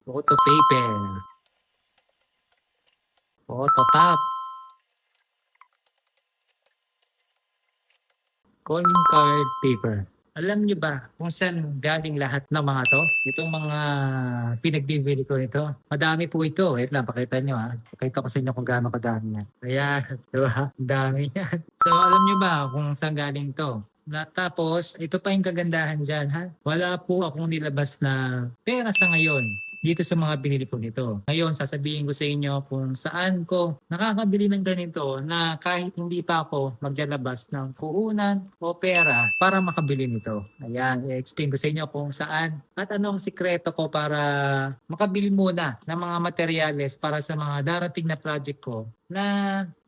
Photo paper. Photo top. Calling card paper. Alam niyo ba kung saan galing lahat ng mga to? Itong mga pinagbibili ko ito. Madami po ito. Wait lang, pakita nyo ha. Pakita ko sa inyo kung gaano kadami yan. Ayan, di ba? Ang dami yan. So alam niyo ba kung saan galing to? Tapos, ito pa yung kagandahan dyan ha. Wala po akong nilabas na pera sa ngayon dito sa mga binili ko nito. Ngayon, sasabihin ko sa inyo kung saan ko nakakabili ng ganito na kahit hindi pa ako maglalabas ng puhunan o pera para makabili nito. Ayan, i-explain ko sa inyo kung saan at anong sikreto ko para makabili muna ng mga materyales para sa mga darating na project ko na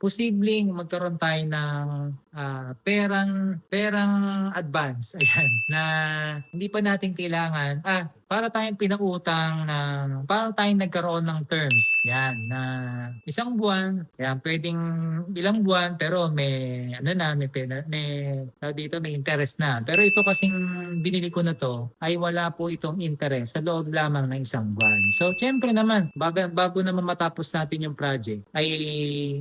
posibleng magkaroon tayo ng ah, perang perang advance. Ayan na hindi pa natin kailangan ah para tayong pinautang ng para tayong nagkaroon ng terms. Yan na isang buwan yan pwedeng ilang buwan pero may ano na may pena, may dito may interest na. Pero ito kasing binili ko na to ay wala po itong interest sa loob lamang ng isang buwan. So syempre naman bago, bago naman matapos natin yung project ay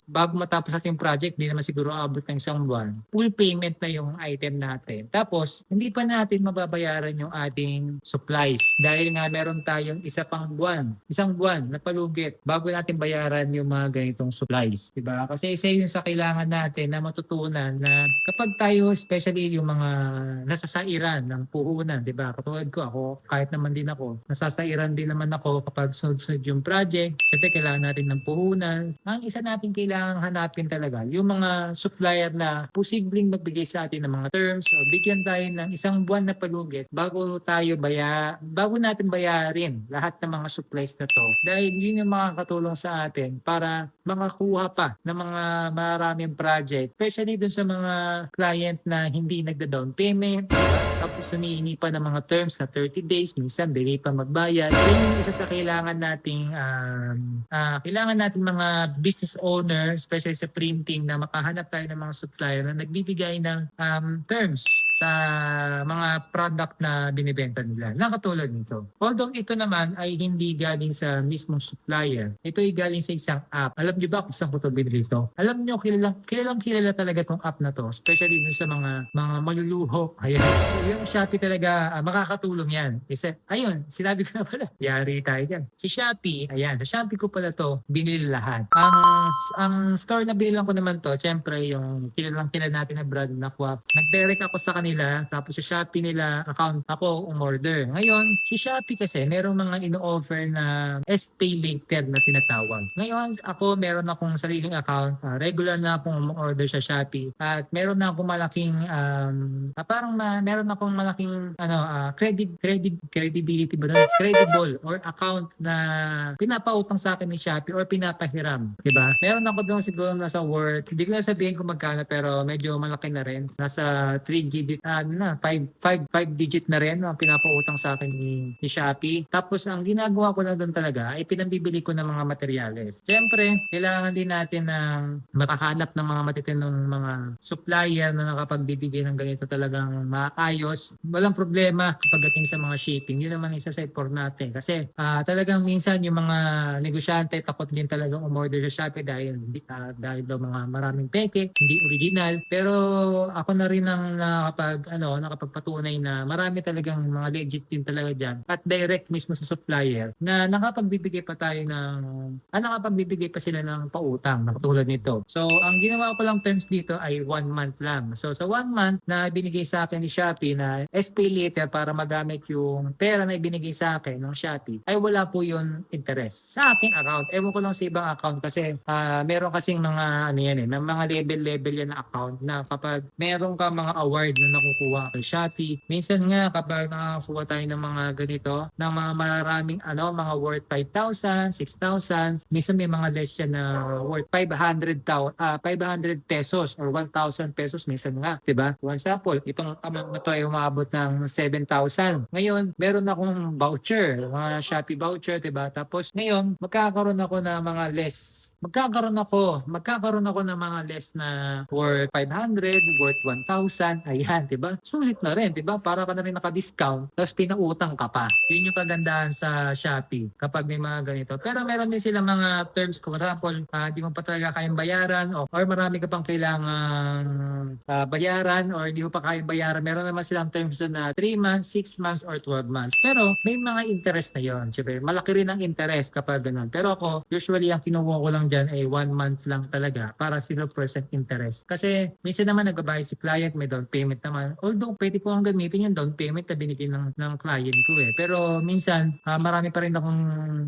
bago matapos natin project, hindi naman siguro abot ng isang buwan, full payment na yung item natin. Tapos, hindi pa natin mababayaran yung ating supplies dahil nga meron tayong isa pang buwan, isang buwan na palugit bago natin bayaran yung mga ganitong supplies. Diba? Kasi isa yun sa kailangan natin na matutunan na kapag tayo, especially yung mga nasasairan ng puhunan, diba? Katulad ko, ako, kahit naman din ako, nasasairan din naman ako kapag sunod-sunod yung project. Siyempre, kailangan natin ng puhunan. Ang isa natin kailangan hanapin talaga, yung mga supplier na posibleng magbigay sa atin ng mga terms o bigyan tayo ng isang buwan na palugit bago tayo baya, bago natin bayarin lahat ng mga supplies na to. Dahil yun yung makakatulong sa atin para makakuha pa ng mga maraming project. Especially dun sa mga client na hindi nagda-down payment, tapos humihingi pa ng mga terms na 30 days, minsan delay pa magbayad. Yan yung isa sa kailangan nating um, ah, kailangan natin mga business owner, especially sa printing, na makahanap tayo ng mga supplier na nagbibigay ng um, terms sa mga product na binibenta nila. Nakatulad nito. Although ito naman ay hindi galing sa mismong supplier. Ito ay galing sa isang app. Alam niyo ba kung saan ko ito binili? Alam niyo, kilalang, kilalang kilala talaga itong app na to. Especially dun sa mga mga maluluho. Ayan. Yung Shopee talaga, ah, makakatulong yan. Kasi, ayun, sinabi ko na pala. Yari tayo dyan. Si Shopee, ayan, sa Shopee ko pala to, binili lahat. Ang, ang store na binilang ko naman to, syempre, yung kilalang kilala natin na brand na Quap. Nag-direct ako sa kanila, tapos sa Shopee nila account ako umorder. Ngayon, si Shopee kasi, merong mga ino-offer na S-Pay later na tinatawag. Ngayon, ako meron akong sariling account. ah, regular na akong umorder sa Shopee. At meron na akong malaking, um, ah, parang ma- meron akong malaking ano, ah, credit, credit, credibility ba nun? Credible or account na pinapautang sa akin ni Shopee or pinapahiram. Diba? Meron ako doon siguro nasa worth, hindi ko na sabihin kung magkano pero medyo malaki na rin. Nasa 3 digit, ano na, 5, 5, 5 digit na rin ang pinapautang sa akin ni, ni Shopee. Tapos ang ginagawa ko lang doon talaga ay pinambibili ko ng mga materyales. Siyempre, kailangan din natin ng makahanap ng mga matitinong mga supplier na nakapagbibigay ng ganito talagang maayos. Walang problema pagdating sa mga shipping. Yun naman isa sa effort natin. Kasi ah, talagang minsan yung mga negosyante takot din talagang umorder sa Shopee dahil, ah, dahil daw mga maraming peke, hindi original. Pero ako na rin ang nakapag, ano, nakapagpatunay na marami talagang mga legit din talaga dyan. At direct mismo sa supplier na nakapagbibigay pa tayo ng, ah, nakapagbibigay pa sila ng pautang na katulad nito. So, ang ginawa ko lang terms dito ay one month lang. So, sa one month na binigay sa akin ni Shopee na SPay later para magamit yung pera na ibinigay sa akin ng Shopee, ay wala po yung interest sa aking account. Ewan ko lang sa ibang account kasi ah, meron kasing mga ano yan eh, ng mga level-level yan na account na kapag meron ka mga award na nakukuha kay Shopee, minsan nga kapag nakakuha tayo ng mga ganito, ng mga maraming ano, mga worth 5,000, 6,000, minsan may mga less yan na worth 500, tao, ah 500 pesos or 1,000 pesos minsan nga, 'di ba? One sample, itong amount na to ay umabot ng 7,000. Ngayon, meron akong voucher, mga Shopee voucher, 'di ba? Tapos ngayon, magkakaroon ako ng mga less magkakaroon ako, magkakaroon ako ng mga less na worth 500, worth 1,000, ayan, di ba? Sulit na rin, di ba? Para ka na rin naka-discount, tapos pinautang ka pa. Yun yung kagandahan sa Shopee kapag may mga ganito. Pero meron din silang mga terms, for example, ah, di mo pa talaga kayang bayaran o, or marami ka pang kailangan ah, bayaran or hindi mo pa kayang bayaran. Meron naman silang terms na 3 months, 6 months, or 12 months. Pero may mga interest na yon. Siyempre, malaki rin ang interest kapag ganun. Pero ako, usually ang kinukuha ko lang dyan ay 1 month lang talaga para 0% interest. Kasi minsan naman nagbabayad si client, may down payment naman. Although pwede ko ang gamitin yung down payment na binigyan ng, ng client ko eh. Pero minsan, ah, marami pa rin akong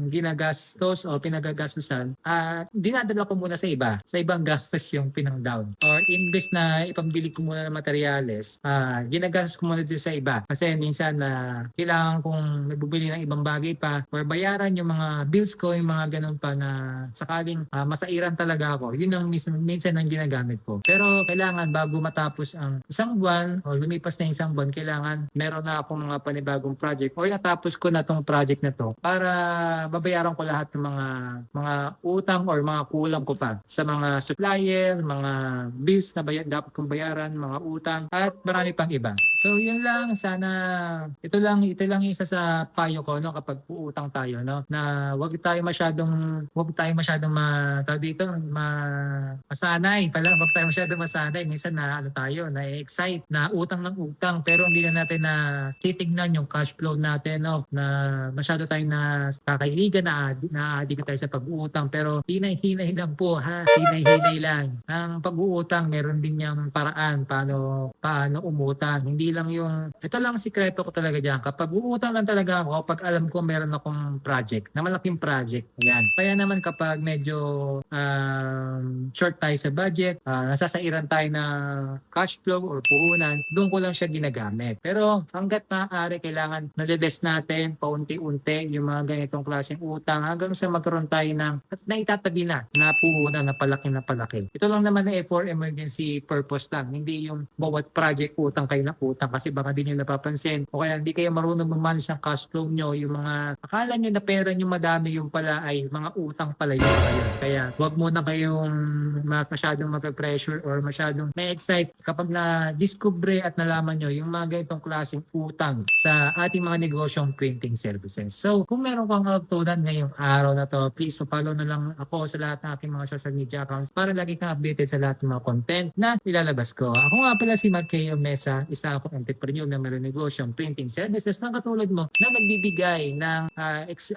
ginagastos o pinagagastusan. Ah, dinadala ko muna sa iba. Sa ibang gastos yung pinang-down. Or imbes na ipambili ko muna ng materyales, ah, ginagastos ko muna dito sa iba. Kasi minsan na kailangan kong nagbubili ng ibang bagay pa or bayaran yung mga bills ko, yung mga ganun pa na sakaling ah, masairan talaga ako. Yun ang minsan, minsan ang ginagamit ko. Pero kailangan bago matapos ang isang buwan o lumipas na isang buwan, kailangan meron na akong mga panibagong project or natapos ko na tong project na to para babayaran ko lahat ng mga mga utang or mga kulang ko pa sa mga supplier, mga bills na bayad, dapat kong bayaran, mga utang at marami pang iba. So yun lang sana ito lang ito lang isa sa payo ko no kapag uutang tayo no na wag tayo masyadong wag tayo masyadong ma tawag dito ma masanay pala. Wag tayo masyadong masanay. Minsan na ano tayo na excite na utang ng utang. Pero hindi na natin na titignan yung cash flow natin no? Na masyado tayong na kakailigan na na-addict tayo sa pag-uutang. Pero hinay-hinay lang po ha? Hinay-hinay lang. Ang pag-uutang meron din niyang paraan paano paano umutang. Hindi lang yung ito lang ang sikreto ko talaga diyan kapag uutang lang talaga ako pag alam ko meron akong project na malaking project yan kaya naman kapag medyo um, short tayo sa budget ah, nasasairan tayo na cash flow or puhunan doon ko lang siya ginagamit. Pero hanggat maaari kailangan naliless natin paunti-unti yung mga ganitong klaseng utang hanggang sa magkaroon tayo ng at naitatabi na na puhunan na palaki na palaki. Ito lang naman na for emergency purpose lang hindi yung bawat project utang kayo na utang kasi baka di nyo napapansin. O kaya hindi kayo marunong mag-manage ng cash flow nyo yung mga akala nyo na pera nyo madami yung pala ay mga utang pala yun. Kaya wag muna kayong ma- masyadong mape-pressure or masyadong ma-excite kapag na-discover at nalaman nyo yung mga ganitong klaseng utang sa ating mga negosyong printing services. So, kung meron kang kautunan ngayong araw na to, please follow na lang ako sa lahat ng aking mga social media accounts para lagi kang updated sa lahat ng mga content na ilalabas ko. Ako nga pala si Mateo Mesa, isa akong entrepreneur na meron negosyong printing services na katulad mo na nagbibigay ng ah, ex-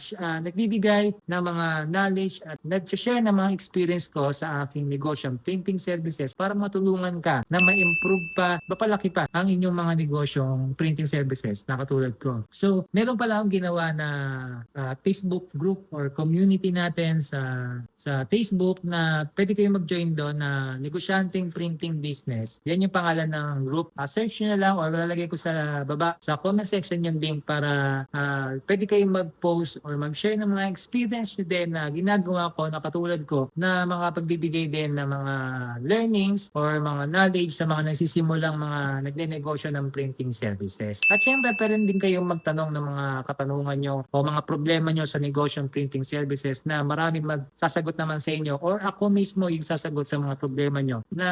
sh- ah, nagbibigay ng mga knowledge at nag-share ng mga experience ko sa aking negosyong printing services para matulungan ka na ma-improve pa, mapalaki pa ang inyong mga negosyong printing services na katulad ko. So, meron pala akong ginawa na ah, Facebook group or community natin sa sa Facebook na pwede kayong mag-join doon na negosyanteng printing business. Yan yung pangalan ng group. Ah, search nyo na lang or lalagay ko sa baba sa comment section yung link para ah, pwede kayong mag-post or mag-share ng mga experience nyo din na ginagawa ko na katulad ko na mga pagbibigay din ng mga learnings or mga knowledge sa mga nagsisimulang mga nagne-negosyo ng printing services. At syempre, pwede din kayong magtanong ng mga katanungan nyo o mga problema nyo sa negosyo ng printing services na marami magsasagot naman sa inyo or ako mismo yung sasagot sa mga problema nyo na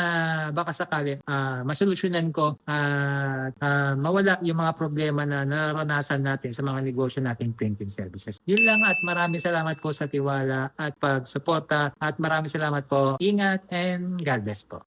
baka sakali ah, masolusyonan ko at ah, mawala yung mga problema na naranasan natin sa mga negosyo nating printing services. Yun lang at maraming salamat po sa tiwala at pagsuporta at maraming salamat po. Ingat and God bless po.